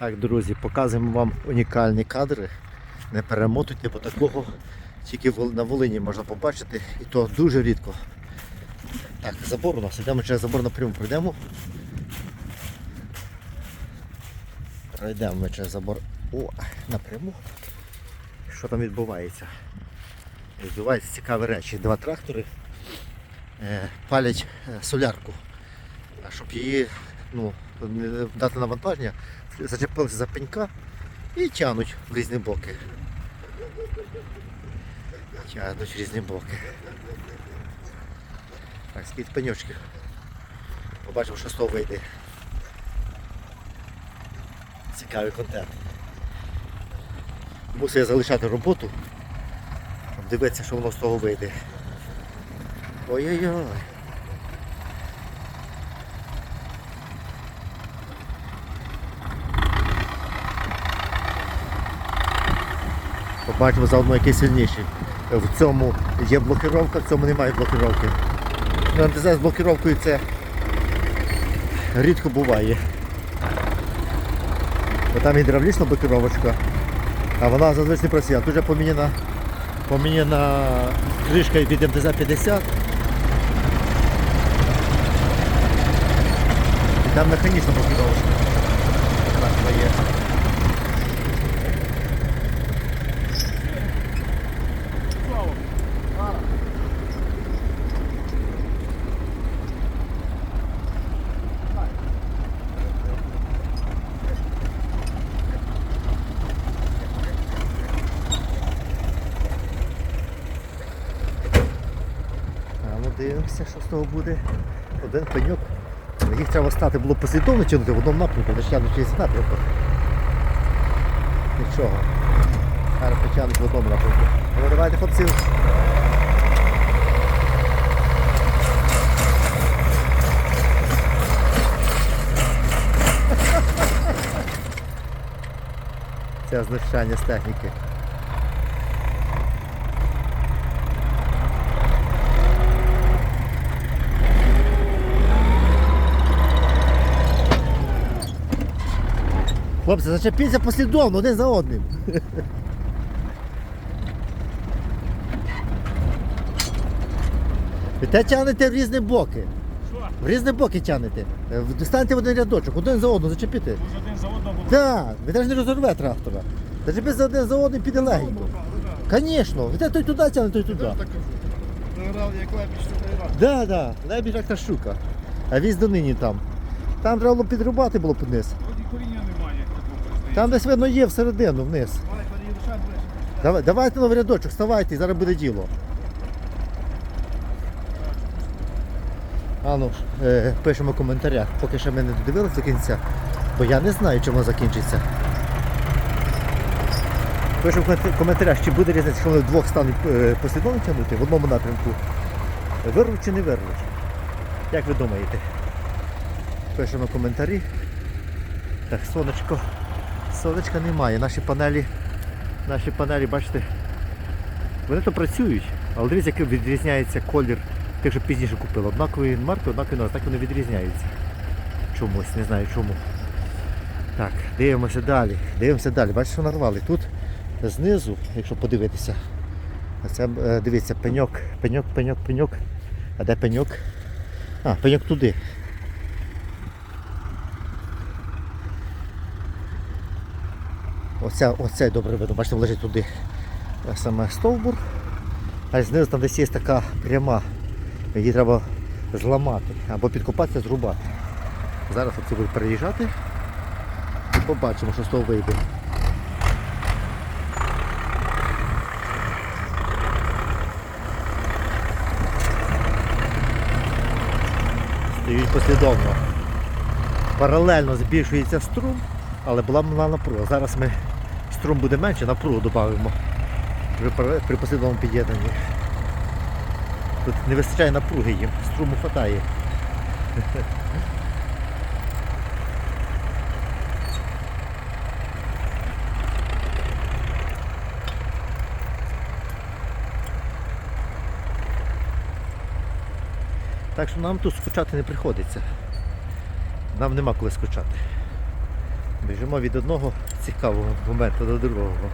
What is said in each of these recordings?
Так, друзі, показуємо вам унікальні кадри. Не перемотуйте, бо такого тільки на Волині можна побачити, і то дуже рідко. Так, забор у нас, йдемо через забор напряму пройдемо. Пройдемо ми через забор О, напряму. Що там відбувається? Відбуваються цікаві речі. Два трактори е, палять е, солярку. Щоб її ну, дати навантаження, зачепилися за пенька і тягнуть в різні боки. Тягнуть в різні боки. Так, скільки пеньочків. Побачимо, що з того вийде. Цікавий контент. Мусив я залишати роботу, дивитися, що воно з того вийде. Ой-ой-ой. Побачимо заодно який сильніший. В цьому є блокировка, в цьому немає блокировки. На МТЗ з блокировкою це рідко буває. Бо там гідравлічна блокировочка, а вона зазвичай працює. Тут вже поміняна, поміняна кришка від МТЗ-50. І там механічна блокировочка. Є. А ну що з того буде. Один пеньок. Їх треба стати було послідовно тягнути в одному напрямку, не тягнуть через напрямку. Нічого. Зараз потягнуть в одному напрямку. Ну давайте хлопці. Це знущання з техніки. Хлопці, зачепіться послідовно один за одним. Ви те тягнете в різні боки. Що? В різні боки тягнете. Е, в- Станьте в один рядочок, один за одним зачепити. Може один за одного було. Так, ви теж не розорве трактора. Зачепи за один за одним піде легенько. Звісно, ви те той туди тягне, той туди. Так. Награв, як лебідь, що. Да, да, лебідь як та щука. А віз донині там. Там треба було підрубати було б вниз. Вроді коріння немає, як такого здається. Там десь видно є всередину вниз. Давай, давайте новий рядочок, вставайте зараз буде діло. А ну, е, пишемо в коментарях, поки ще ми не додивилися до кінця, бо я не знаю, чому закінчиться. Пишемо в коментарях, чи буде різниця, якщо вони вдвох стануть е, послідовно тягнути в одному напрямку. Вирвуть чи не вирвуть? Як ви думаєте? Пишемо коментарі. Так, сонечко. Сонечка немає. Наші панелі Наші панелі, бачите, вони то працюють, але дивіться, який відрізняється колір тих, що пізніше купили. Однакові марки, однакові назви, так вони відрізняються. Чомусь, не знаю чому. Так, дивимося далі. Дивимося далі. Бачите, що нарвали. Тут знизу, якщо подивитися, це е, дивіться, пеньок, пеньок, пеньок, пеньок. А де пеньок? А, пеньок туди. Оце добре видно, бачите, лежить туди е, саме стовбур, а знизу там десь є така пряма, її треба зламати або підкопатися, зрубати. Зараз хлопці будуть переїжджати і побачимо, що з того вийде. Стоїть послідовно. Паралельно збільшується струм, але була мала напруга. Зараз ми струм буде менше, напругу додамо при, при послідовному під'єднанні. Тут не вистачає напруги їм, струму хватає. Так що нам тут скучати не приходиться. Нам нема коли скучати. Біжимо від одного цікавого моменту до другого.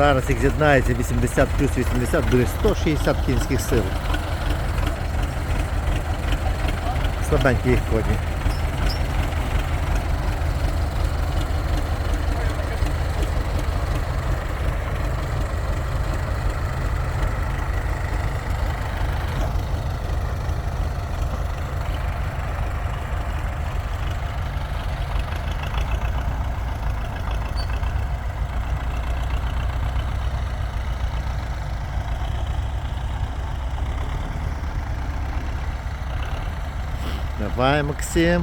Зараз їх з'єднається 80 плюс 80, буде 160 кінських сил. Слабенькі їх коні. Давай, Максим.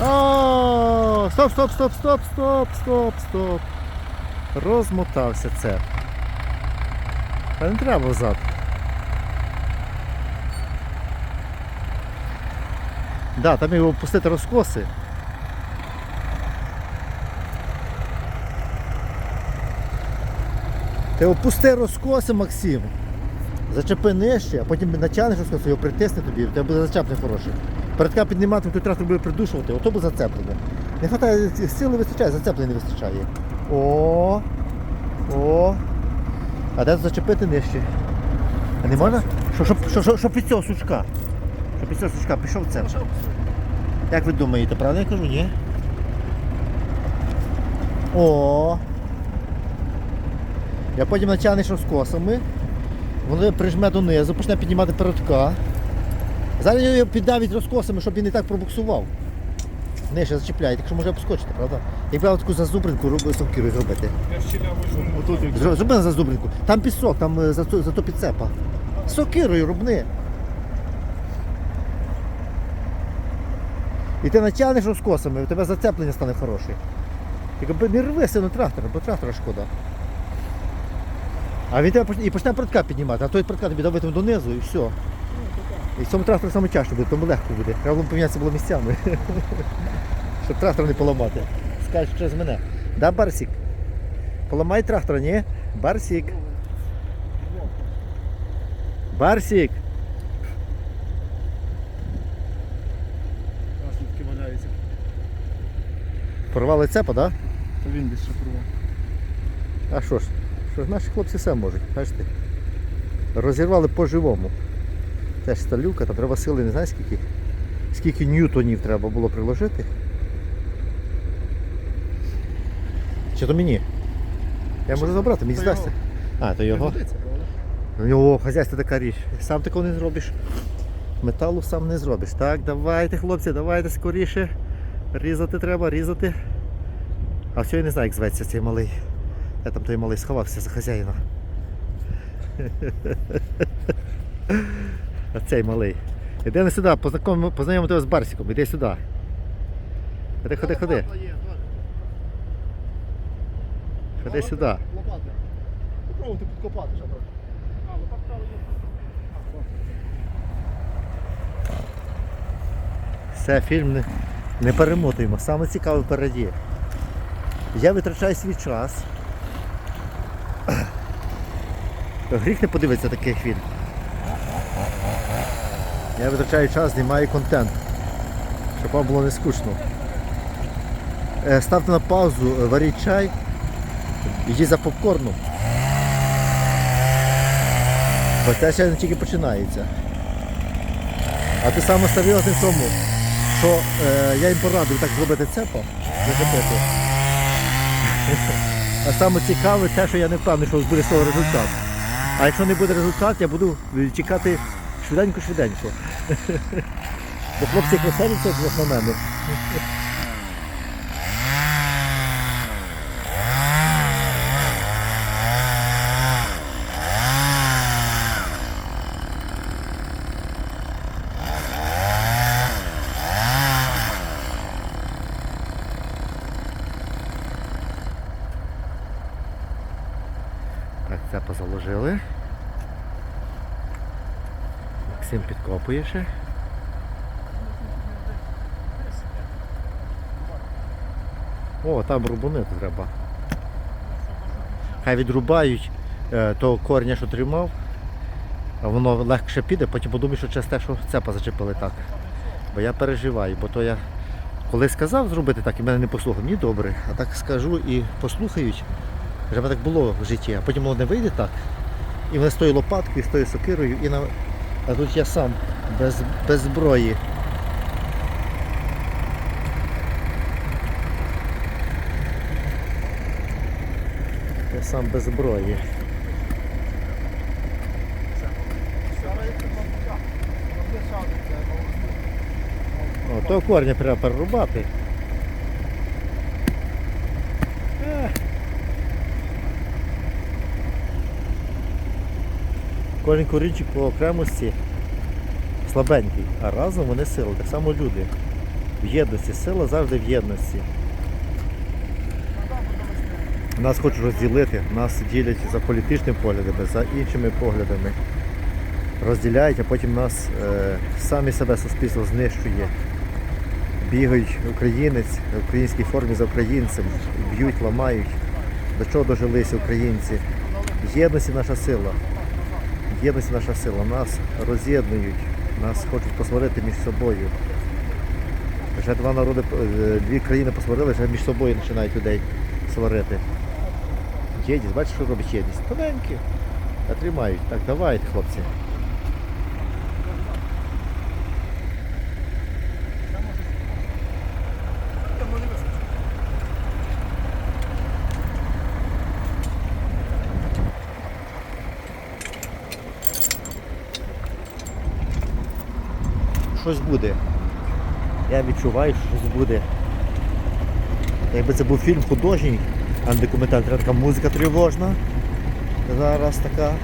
О, стоп, стоп, стоп, стоп, стоп, стоп, стоп. Розмотався це. Та не треба взад. Да, там його пустити розкоси. Ти опусти розкоси, Максим. Зачепи нижче, а потім натягнеш розкоси, його притисне тобі, у тебе буде зачеплення хороше. Передка піднімати, той трактор буде придушувати, ото буде зацеплення. Не вистачає, сил не вистачає, зацеплення не вистачає. О, о. А де зачепити нижче? А не можна? Що, щоб, щоб, щоб, щоб від цього сучка. Щоб від цього сучка пішов це. Як ви думаєте, правильно я кажу, ні? О. Я потім натягнеш розкосами, воно прижме донизу, почне піднімати передка. Зараз я його піддавить розкосами, щоб він не так пробуксував. Нижче зачіпляє, якщо може поскочити, правда? Якби я таку зазубринку робив совкірою зробити. Як Зроби на зазубринку. Там пісок, там е, зато, зато підцепа. Сокирою рубни. І ти натягнеш розкосами, у тебе зацеплення стане хороше. Якби не рви сильно трактора, бо трактора шкода. А він тебе і почне предка піднімати, а той предка тобі давитиме донизу і все. І в цьому тракторі саме тяжко буде, тому легко буде. Треба було помінятися було місцями. Щоб трактор не поламати. Скажеш через мене. Да, Барсік? Поламай трактор, ні? Барсік. Барсік. наслідки валяються. Порвали цепа, так? Да? Він десь шапрував. А що ж? Що наші хлопці все можуть, бачите? Розірвали по-живому. Теж сталюка, там треба сили, не знаю скільки. Скільки ньютонів треба було приложити. Чи то мені? Я можу забрати, мені здасться. А, то його. У нього хазяйство така річ. Сам такого не зробиш. Металу сам не зробиш. Так, давайте, хлопці, давайте скоріше. Різати треба, різати. А все я не знаю, як зветься цей малий. Я там той малий сховався за хазяїна. А цей малий. Іди не сюди, познайомимо познайомимо тебе з Барсиком, іди сюди. Ходи, ходи, ходи. Ходи сюди. Лопата. Попробуйте підкопати ще трохи. А, лопатка є. Все, фільм не, не перемотуємо. Саме цікаве впереді. Я витрачаю свій час. Гріх не подивитися такий фільм. Я витрачаю час, знімаю контент. Щоб вам було не скучно. Е, Ставте на паузу, е, варіть чай, йдіть за попкорном. Бо це ще не тільки починається. А ти саме ставила на цьому, що е, я їм порадив так зробити цепа, зачепити. А саме цікаве те, що я не впевнений, що буде з того результат. А якщо не буде результат, я буду чекати швиденько-швиденько. Бо хлопці як веселяться як на мене. Цепа заложили. Максим підкопує ще. О, там рубунити треба. Хай відрубають е, того корня, що тримав, воно легше піде, потім подумаю, що через те, що цепа зачепили так. Бо я переживаю, бо то я коли сказав зробити так і мене не послухав, мені добре, а так скажу і послухають. Вже так було в житті, а потім воно не вийде так. І вони з тою лопаткою, з тою сокирою, і на... а тут я сам без, без зброї. Я сам без зброї. О, того корня треба перерубати. Кожен корінчик по окремості слабенький, а разом вони сила, так само люди. В єдності, сила завжди в єдності. Нас хочуть розділити, нас ділять за політичними поглядами, за іншими поглядами. Розділяють, а потім нас е, самі себе суспільство знищує. Бігають українець в українській формі за українцем, б'ють, ламають. До чого дожилися українці? Єдності наша сила. В єдності наша сила. Нас роз'єднують, нас хочуть посварити між собою. Вже два народи, е, дві країни посварили, вже між собою починають людей сварити. Єдність, бачиш, що робить єдність? Тоненькі. А тримають. Так, давайте, хлопці. Щось буде. Я відчуваю, що щось буде. Якби це був фільм художній, а не документальний, треба така музика тривожна. Зараз така. М.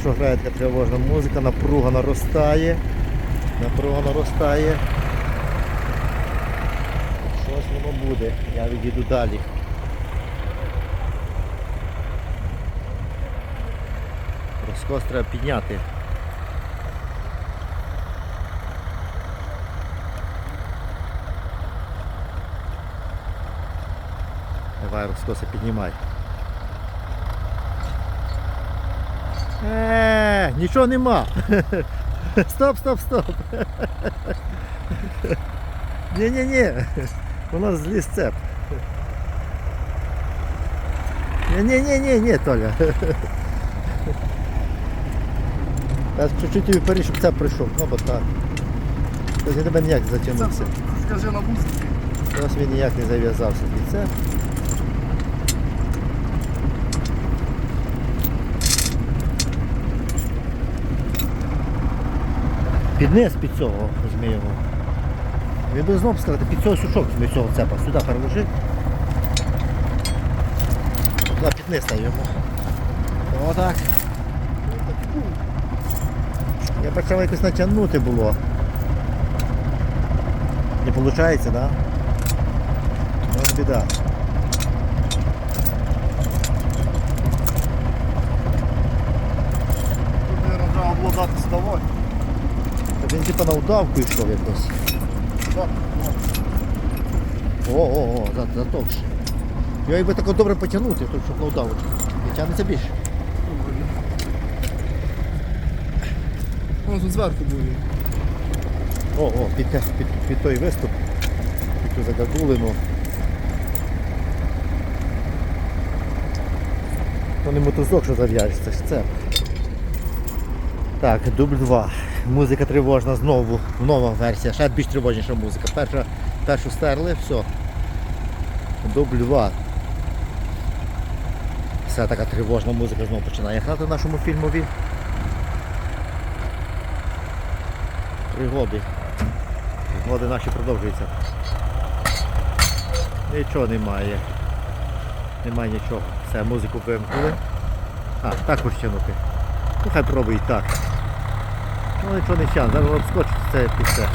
Що грає така тривожна музика, напруга наростає. Напруга наростає. Щось воно буде. Я відійду далі. Розкос треба підняти. Давай, розкоси піднімай. Е, нічого нема. Стоп, стоп, стоп. Ні-ні-ні. У нас зліз цеп. Ні-ні-ні, ні, Толя. Я чуть-чуть вперед, щоб цеп прийшов. Ну, бо так. Тобто я тебе ніяк затягнувся. Скажи на музиці. Ось він ніяк не зав'язався цеп. Під під цього його. Він би знов сказати, під цього сушок візьми цього цепа. Сюди переложи. Туди під низ. Отак. Я почав якось натягнути було. Не виходить, так? Да? Ну, біда. Тут, мабуть, треба було дати здавати. Та він типу на удавку йшов якось. О, о, о, затовше. Його якби тако добре потягнути, то щоб на удавочку. І тягнеться більше. Воно тут зверху буде. О, о, під, під, під той виступ, під ту загагулину. То не мотузок, що зав'яжеш, це ж цеп. Так, дубль 2. Музика тривожна знову, нова версія, ще більш тривожніша музика. Перша, першу стерли, все. Дубль 2. Все така тривожна музика знову починає грати в нашому фільмові. Пригоди. Пригоди наші продовжуються. Нічого немає. Немає нічого. Все, музику вимкнули. А, так хочеш тягнути. Ну хай пробуй так. Ну нічого не тягне, зараз обскочить це під це.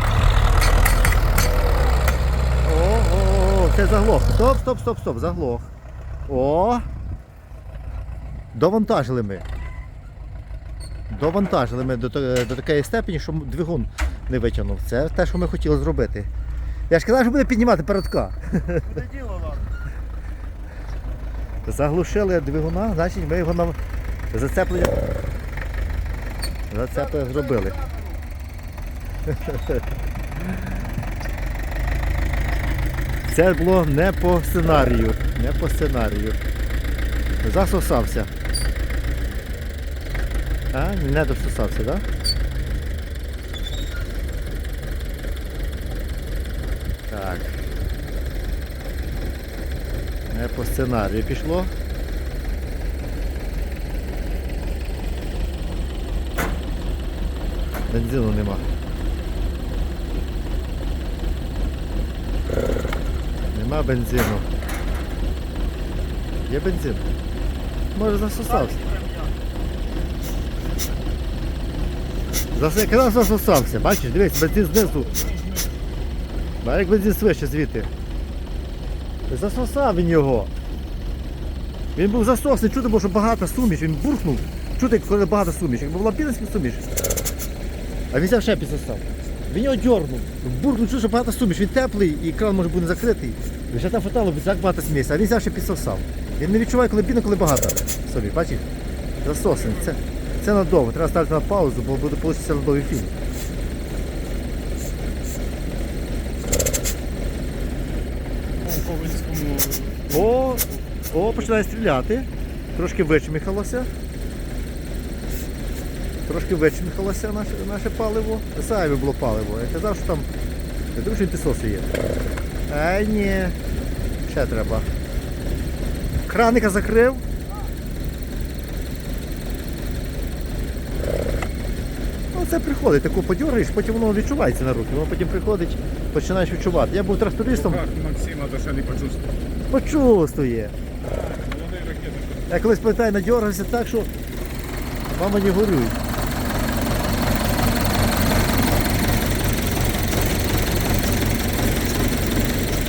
О, о, о, це заглох. Стоп, стоп, стоп, стоп, заглох. О! Довантажили ми. Довантажили ми до, до такої степені, що двигун не витягнув. Це те, що ми хотіли зробити. Я ж казав, що буде піднімати передка. Буде діло нам. Заглушили двигуна, значить ми його на зацеплення. Зацеплення зробили. Це було не по сценарію. Не по сценарію. Засосався. А, не дососався, так? Да? Так. Не по сценарію пішло. Бензину нема. Нема бензину. Є бензин. Може засосався. Зас... Засосався. Бачиш, дивись, бензин знизу. Бачиш, як бензин свище звідти. Засосав він його. Він був засосний, чути було, що багато суміш, він бурхнув. Чути, коли багато суміш. Якби була піночка суміш. А він взяв ще підсосав. Він його дьорнув. Буркнув, що багато суміш. Він теплий і кран може бути не закритий. І Вже там бо так багато смісі, а він взяв ще підсосав. Він не відчуває, коли бідно, коли багато. Собі, бачиш? Засосаний. Це, це надовго. Треба ставити на паузу, бо буде получиться надовгий фільм. О, о, починає стріляти. Трошки вичміхалося. Трошки вичміхалося наше, наше паливо. Зайве було паливо. Я казав, що там. Що він є. Ай, ні. Ще треба. Краника закрив. Ну, це приходить, таку подьоргаєш, потім воно відчувається на руки. Воно потім приходить, починаєш відчувати. Я був трактористом, Как Максима то ще не почувствує. Молодий. Я колись пам'ятаю, надьоргався так, що мама не горюй.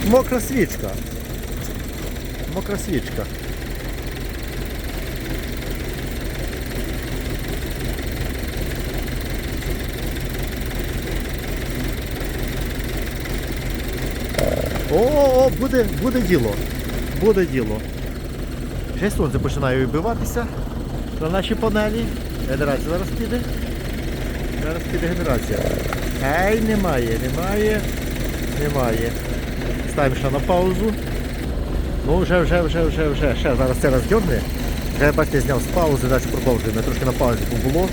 Мокра свічка. Мокра свічка. О, о, буде, буде діло. Буде діло. Вже сонце починає вибиватися на нашій панелі. Генерація зараз піде. Зараз піде генерація. Ей, немає, немає, немає. Ставимо ще на паузу. Ну вже, вже, вже, вже, вже. Ще зараз це роздьорне. Вже бачите, зняв з паузи, далі продовжуємо. Трошки на паузі було.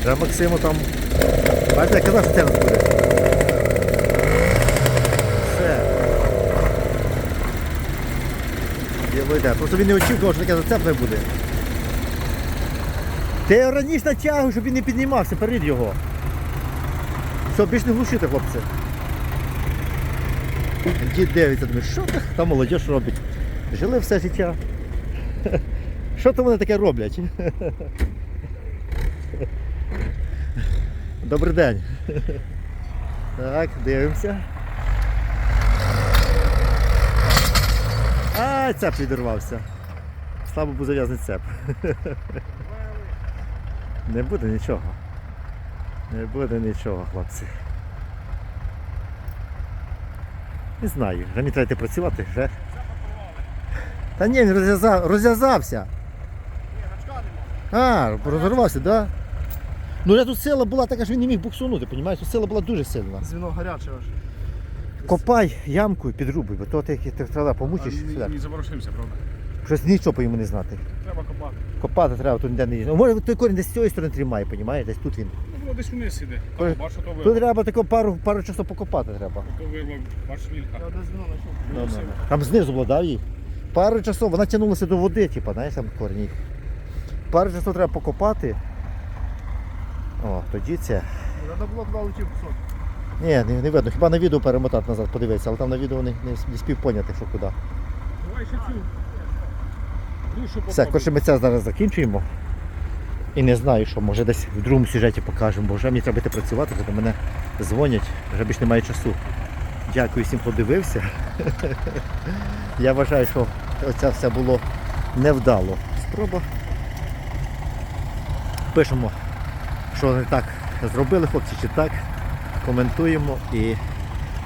Вже Максиму там. Бачите, я казав, що це нас буде. Все. Йде. Просто він не очікував, що таке зацепне буде. Ти його раніше натягуй, щоб він не піднімався, перед його. Все, більш не глушити, хлопці. Дід дивиться, думає, що та, молодь робить? Жили все життя. Що то вони таке роблять? Добрий день. Так, дивимося. А, цеп відірвався. Слабо був зав'язаний цеп. Не буде нічого. Не буде нічого, хлопці. Не знаю, вже мені треба працювати, вже. Та ні, він розв'язав, розв'язався. Ні, гачка нема. А, розірвався, так? Да? Ну я тут сила була така, що він не міг буксунути, розумієш? Тут сила була дуже сильна. Звіно гаряче аж. Копай ямку і підрубуй, бо то ти ти треба помучиш. Сюди. не, не заворушився, правда. Щось нічого по йому не знати. Треба копати. Копати треба, тут ніде не. Ну, може той корінь десь з цієї сторони тримає, розумієш? Десь тут він. Ну, воно десь вниз іде. Там, бачу, то Тут вирвав. треба тако пару, пару часу покопати треба. То вирвав, бач, вілька. Я десь звіно знайшов. Ну, ну, ну. Там знизу було, да, її? Пару часов, вона тягнулася до води, типу, знаєш, там корні. Пару часов треба покопати. О, тоді це. Треба було туди летів кусок. Ні, не, не видно. Хіба на відео перемотати назад, подивитися, але там на відео не, не, не спів поняти, що куди. Давай ще цю. Душу Все, попробуй. коротше, ми це зараз закінчуємо. І не знаю, що, може десь в другому сюжеті покажемо, бо вже мені треба йти працювати, бо мене дзвонять, вже більше немає часу. Дякую всім, хто дивився. Я вважаю, що оце все було невдало. Спроба Пишемо, що вони так зробили хлопці чи так. Коментуємо і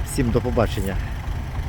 всім до побачення.